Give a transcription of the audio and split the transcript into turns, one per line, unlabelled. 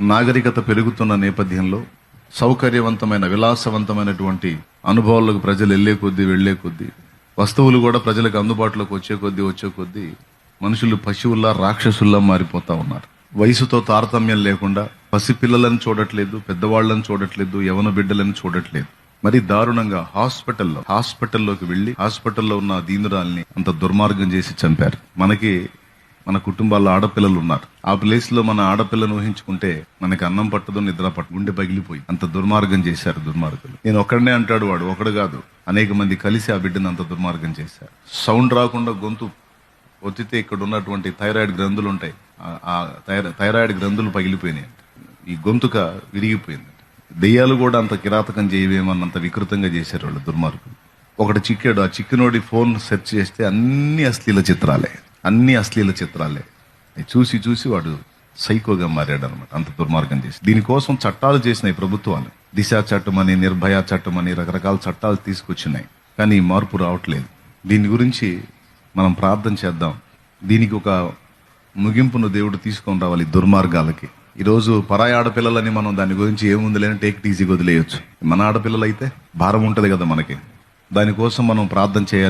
నాగరికత పెరుగుతున్న నేపథ్యంలో సౌకర్యవంతమైన విలాసవంతమైనటువంటి అనుభవాలకు ప్రజలు వెళ్ళే కొద్దీ వెళ్ళే కొద్దీ వస్తువులు కూడా ప్రజలకు అందుబాటులోకి వచ్చే కొద్దీ వచ్చే కొద్దీ మనుషులు పశువుల్లా రాక్షసుల్లా మారిపోతా ఉన్నారు. వయసుతో తారతమ్యం లేకుండా పసిపిల్లలను చూడట్లేదు పెద్దవాళ్ళని చూడట్లేదు యవన బిడ్డలను చూడట్లేదు. మరి దారుణంగా హాస్పిటల్లో హాస్పిటల్లోకి వెళ్ళి హాస్పిటల్లో ఉన్న దీనురాల్ని అంత దుర్మార్గం చేసి చంపారు. మనకి మన కుటుంబాల్లో ఆడపిల్లలు ఉన్నారు. ఆ ప్లేస్లో మన ఆడపిల్లను ఊహించుకుంటే మనకి అన్నం పట్టదు నిద్ర పట్టు గుండె పగిలిపోయి అంత దుర్మార్గం చేశారు దుర్మార్గులు. నేను ఒక్కడనే అంటాడు వాడు ఒకడు కాదు. అనేక మంది కలిసి ఆ బిడ్డను అంత దుర్మార్గం చేశారు. సౌండ్ రాకుండా గొంతు ఒత్తితే ఇక్కడ ఉన్నటువంటి థైరాయిడ్ గ్రంథులు ఉంటాయి. ఆ- థైరాయిడ్ గ్రంథులు పగిలిపోయినాయి. ఈ గొంతుక విరిగిపోయింది. దెయ్యాలు కూడా అంత కిరాతకం చేయవేమన్నంత వికృతంగా చేశారు వాళ్ళు దుర్మార్గులు. ఒకటి చిక్కాడు. ఆ చిక్కినోడి ఫోన్ సెర్చ్ చేస్తే అన్ని అశ్లీల చిత్రాలే. అన్ని అశ్లీల చిత్రాలే. చూసి చూసి వాడు సైకోగా మారాడు అనమాట అంత దుర్మార్గం చేసి. దీనికోసం చట్టాలు చేసినాయి ప్రభుత్వాలు. దిశ చట్టం అని నిర్భయ చట్టం అని రకరకాల చట్టాలు తీసుకొచ్చినాయి. కానీ మార్పు రావట్లేదు. దీని గురించి మనం ప్రార్థన చేద్దాం. దీనికి ఒక ముగింపును దేవుడు తీసుకొని రావాలి దుర్మార్గాలకి. ఈరోజు పరాయి ఆడపిల్లలని మనం దాని గురించి ఏముంది లేని టేక్ ఈజీగా వదిలేయచ్చు. మన ఆడపిల్లలు అయితే భారం ఉంటుంది కదా మనకి. దానికోసం మనం ప్రార్థన చేయాలి.